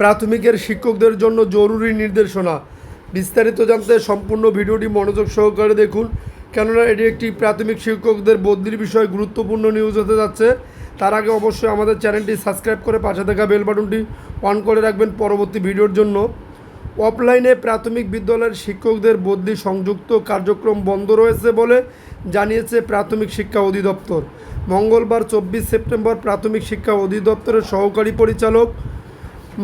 প্রাথমিকের শিক্ষকদের জন্য জরুরি নির্দেশনা। বিস্তারিত জানতে সম্পূর্ণ ভিডিওটি মনোযোগ সহকারে দেখুন, কেননা এটি একটি প্রাথমিক শিক্ষকদের বদলির বিষয়ে গুরুত্বপূর্ণ নিউজ হতে যাচ্ছে। তার আগে অবশ্যই আমাদের চ্যানেলটি সাবস্ক্রাইব করে পাশে থাকা বেল বাটনটি অন করে রাখবেন পরবর্তী ভিডিওর জন্য। অফলাইনে প্রাথমিক বিদ্যালয়ের শিক্ষকদের বদলি সংযুক্ত কার্যক্রম বন্ধ রয়েছে বলে জানিয়েছে প্রাথমিক শিক্ষা অধিদপ্তর। মঙ্গলবার, চব্বিশ সেপ্টেম্বর প্রাথমিক শিক্ষা অধিদপ্তরের সহকারী পরিচালক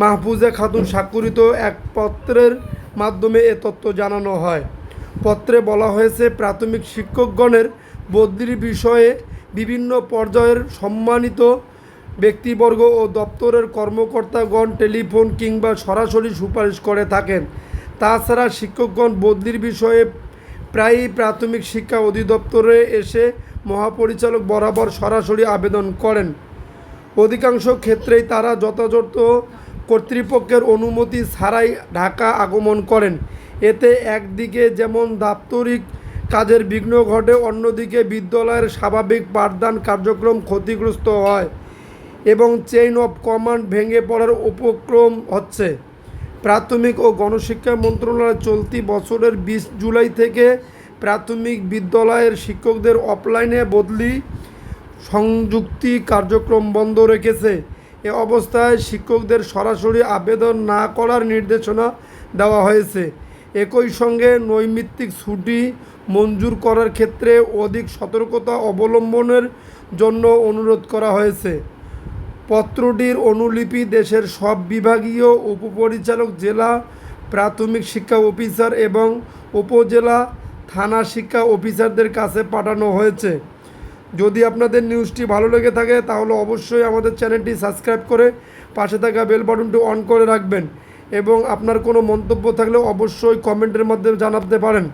মাহফুজা খাতুন স্বাক্ষরিত এক পত্রের মাধ্যমে এ তথ্য জানানো হয়। পত্রে বলা হয়েছে, প্রাথমিক শিক্ষকগণের বদলির বিষয়ে বিভিন্ন পর্যায়ের সম্মানিত ব্যক্তিবর্গ ও দপ্তরের কর্মকর্তাগণ টেলিফোন কিংবা সরাসরি সুপারিশ করে থাকেন। তাছাড়া শিক্ষকগণ বদলির বিষয়ে প্রায়ই প্রাথমিক শিক্ষা অধিদপ্তরে এসে মহাপরিচালক বরাবর সরাসরি আবেদন করেন। অধিকাংশ ক্ষেত্রেই তারা যথাযথ কর্তৃপক্ষের অনুমতি ছাড়াই ঢাকা আগমন করেন। এতে একদিকে যেমন দাপ্তরিক কাজের বিঘ্ন ঘটে, অন্যদিকে বিদ্যালয়ের স্বাভাবিক পাঠদান কার্যক্রম ক্ষতিগ্রস্ত হয় এবং চেইন অফ কমান্ড ভেঙে পড়ার উপক্রম হচ্ছে। প্রাথমিক ও গণশিক্ষা মন্ত্রণালয় চলতি বছরের বিশ জুলাই থেকে প্রাথমিক বিদ্যালয়ের শিক্ষকদের অফলাইনে বদলি সংযুক্তি কার্যক্রম বন্ধ রেখেছে। এ অবস্থায় শিক্ষকদের সরাসরি আবেদন না করার নির্দেশনা দেওয়া হয়েছে। একই সঙ্গে নৈমিত্তিক ছুটি মঞ্জুর করার ক্ষেত্রে অধিক সতর্কতা অবলম্বনের জন্য অনুরোধ করা হয়েছে। পত্রটির অনুলিপি দেশের সব বিভাগীয় উপপরিচালক জেলা প্রাথমিক শিক্ষা অফিসার এবং উপজেলা থানা শিক্ষা অফিসারদের কাছে পাঠানো হয়েছে। যদি আপনাদের নিউজটি ভালো লেগে থাকে, তাহলে অবশ্যই আমাদের চ্যানেলটি সাবস্ক্রাইব করে পাশে থাকা বেল বাটনটি অন করে রাখবেন এবং আপনার কোনো মন্তব্য থাকলে অবশ্যই কমেন্টের মাধ্যমে জানাতে পারেন।